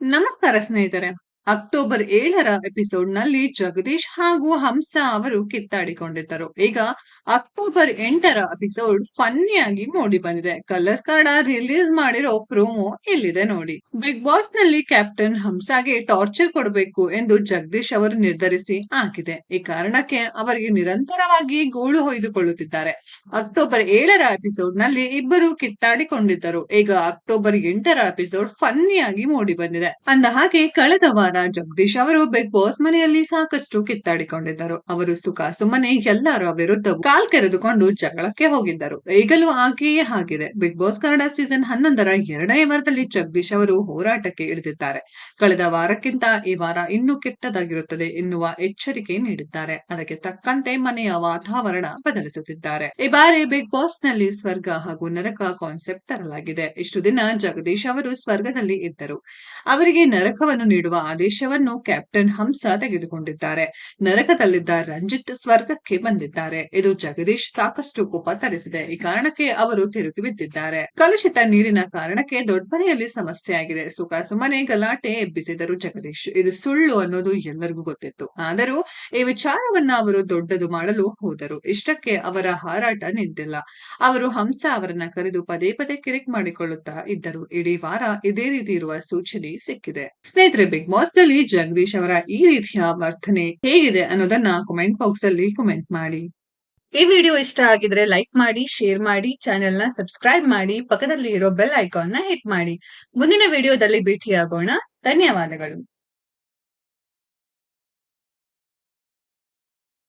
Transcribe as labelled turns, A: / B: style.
A: ನಮಸ್ಕಾರ ಸ್ನೇಹಿತರೆ. ಅಕ್ಟೋಬರ್ ಏಳರ ಎಪಿಸೋಡ್ನಲ್ಲಿ ಜಗದೀಶ್ ಹಾಗೂ ಹಂಸ ಅವರು ಕಿತ್ತಾಡಿಕೊಂಡಿದ್ದರು. ಈಗ ಅಕ್ಟೋಬರ್ ಎಂಟರ ಎಪಿಸೋಡ್ ಫನ್ನಿಯಾಗಿ ಮೂಡಿ ಬಂದಿದೆ. ಕಲರ್ಸ್ ಕನ್ನಡ ರಿಲೀಸ್ ಮಾಡಿರೋ ಪ್ರೋಮೋ ಇಲ್ಲಿದೆ ನೋಡಿ. ಬಿಗ್ ಬಾಸ್ನಲ್ಲಿ ಕ್ಯಾಪ್ಟನ್ ಹಂಸಾಗೆ ಟಾರ್ಚರ್ ಕೊಡಬೇಕು ಎಂದು ಜಗದೀಶ್ ಅವರು ನಿರ್ಧರಿಸಿ ಹಾಕಿದೆ. ಈ ಕಾರಣಕ್ಕೆ ಅವರಿಗೆ ನಿರಂತರವಾಗಿ ಗೋಳು ಹೊಯ್ದುಕೊಳ್ಳುತ್ತಿದ್ದಾರೆ. ಅಕ್ಟೋಬರ್ ಏಳರ ಎಪಿಸೋಡ್ನಲ್ಲಿ ಇಬ್ಬರು ಕಿತ್ತಾಡಿಕೊಂಡಿದ್ದರು. ಈಗ ಅಕ್ಟೋಬರ್ ಎಂಟರ ಎಪಿಸೋಡ್ ಫನ್ನಿಯಾಗಿ ಮೂಡಿ ಬಂದಿದೆ. ಅಂದ ಹಾಗೆ ಕಳೆದ ವಾರ ಜಗದೀಶ್ ಅವರು ಬಿಗ್ ಬಾಸ್ ಮನೆಯಲ್ಲಿ ಸಾಕಷ್ಟು ಕಿತ್ತಾಡಿಕೊಂಡಿದ್ದರು. ಅವರು ಸುಖ, ಸುಮ್ಮನೆ ಎಲ್ಲರ ವಿರುದ್ಧ ಕಾಲ್ ಕೆರೆದುಕೊಂಡು ಜಗಳಕ್ಕೆ ಹೋಗಿದ್ದರು. ಈಗಲೂ ಹಾಗೆಯೇ ಆಗಿದೆ. ಬಿಗ್ ಬಾಸ್ ಕನ್ನಡ ಸೀಸನ್ ಹನ್ನೊಂದರ ಎರಡನೇ ವಾರದಲ್ಲಿ ಜಗದೀಶ್ ಅವರು ಹೋರಾಟಕ್ಕೆ ಇಳಿದಿದ್ದಾರೆ. ಕಳೆದ ವಾರಕ್ಕಿಂತ ಈ ವಾರ ಇನ್ನೂ ಕೆಟ್ಟದಾಗಿರುತ್ತದೆ ಎನ್ನುವ ಎಚ್ಚರಿಕೆ ನೀಡಿದ್ದಾರೆ. ಅದಕ್ಕೆ ತಕ್ಕಂತೆ ಮನೆಯ ವಾತಾವರಣ ಬದಲಿಸುತ್ತಿದ್ದಾರೆ. ಈ ಬಾರಿ ಬಿಗ್ ಬಾಸ್ನಲ್ಲಿ ಸ್ವರ್ಗ ಹಾಗೂ ನರಕ ಕಾನ್ಸೆಪ್ಟ್ ತರಲಾಗಿದೆ. ಇಷ್ಟು ದಿನ ಜಗದೀಶ್ ಅವರು ಸ್ವರ್ಗದಲ್ಲಿ ಇದ್ದರು. ಅವರಿಗೆ ನರಕವನ್ನು ನೀಡುವ ಆದೇಶವನ್ನು ಕ್ಯಾಪ್ಟನ್ ಹಂಸ ತೆಗೆದುಕೊಂಡಿದ್ದಾರೆ. ನರಕದಲ್ಲಿದ್ದ ರಂಜಿತ್ ಸ್ವರ್ಗಕ್ಕೆ ಬಂದಿದ್ದಾರೆ. ಇದು ಜಗದೀಶ್ ಸಾಕಷ್ಟು ಕೋಪ ತರಿಸಿದೆ. ಈ ಕಾರಣಕ್ಕೆ ಅವರು ತಿರುಗಿ ಬಿದ್ದಿದ್ದಾರೆ. ಕಲುಷಿತ ನೀರಿನ ಕಾರಣಕ್ಕೆ ದೊಡ್ಡಮನೆಯಲ್ಲಿ ಸಮಸ್ಯೆ ಆಗಿದೆ. ಸುಖ ಸುಮನೆ ಗಲಾಟೆ ಎಬ್ಬಿಸಿದರು ಜಗದೀಶ್. ಇದು ಸುಳ್ಳು ಅನ್ನೋದು ಎಲ್ಲರಿಗೂ ಗೊತ್ತಿತ್ತು. ಆದರೂ ಈ ವಿಚಾರವನ್ನ ಅವರು ದೊಡ್ಡದು ಮಾಡಲು ಹೋದರು. ಇಷ್ಟಕ್ಕೆ ಅವರ ಹಾರಾಟ ನಿಂತಿಲ್ಲ. ಅವರು ಹಂಸ ಅವರನ್ನ ಕರೆದು ಪದೇ ಪದೇ ಕಿರಿಕ್ ಮಾಡಿಕೊಳ್ಳುತ್ತಾ ಇದ್ದರು. ಇಡೀ ವಾರ ಇದೇ ರೀತಿ ಇರುವ ಸೂಚನೆ ಸಿಕ್ಕಿದೆ. ಸ್ನೇಹಿತರೆ ಬಿಗ್ ಬಾಸ್ ದಲ್ಲಿ ಜಗದೀಶ್ ಅವರ ಈ ರೀತಿಯ ವರ್ತನೆ ಹೇಗಿದೆ ಅನ್ನೋದನ್ನ ಕಮೆಂಟ್ ಬಾಕ್ಸ್ ಅಲ್ಲಿ ಕಮೆಂಟ್ ಮಾಡಿ. ಈ ವಿಡಿಯೋ ಇಷ್ಟ ಆಗಿದ್ರೆ ಲೈಕ್ ಮಾಡಿ ಶೇರ್ ಮಾಡಿ ಚಾನೆಲ್ನ ಸಬ್ಸ್ಕ್ರೈಬ್ ಮಾಡಿ ಪಕ್ಕದಲ್ಲಿ ಇರೋ ಬೆಲ್ ಐಕಾನ್ನ ಹಿಟ್ ಮಾಡಿ. ಮುಂದಿನ ವಿಡಿಯೋದಲ್ಲಿ ಭೇಟಿಯಾಗೋಣ. ಧನ್ಯವಾದಗಳು.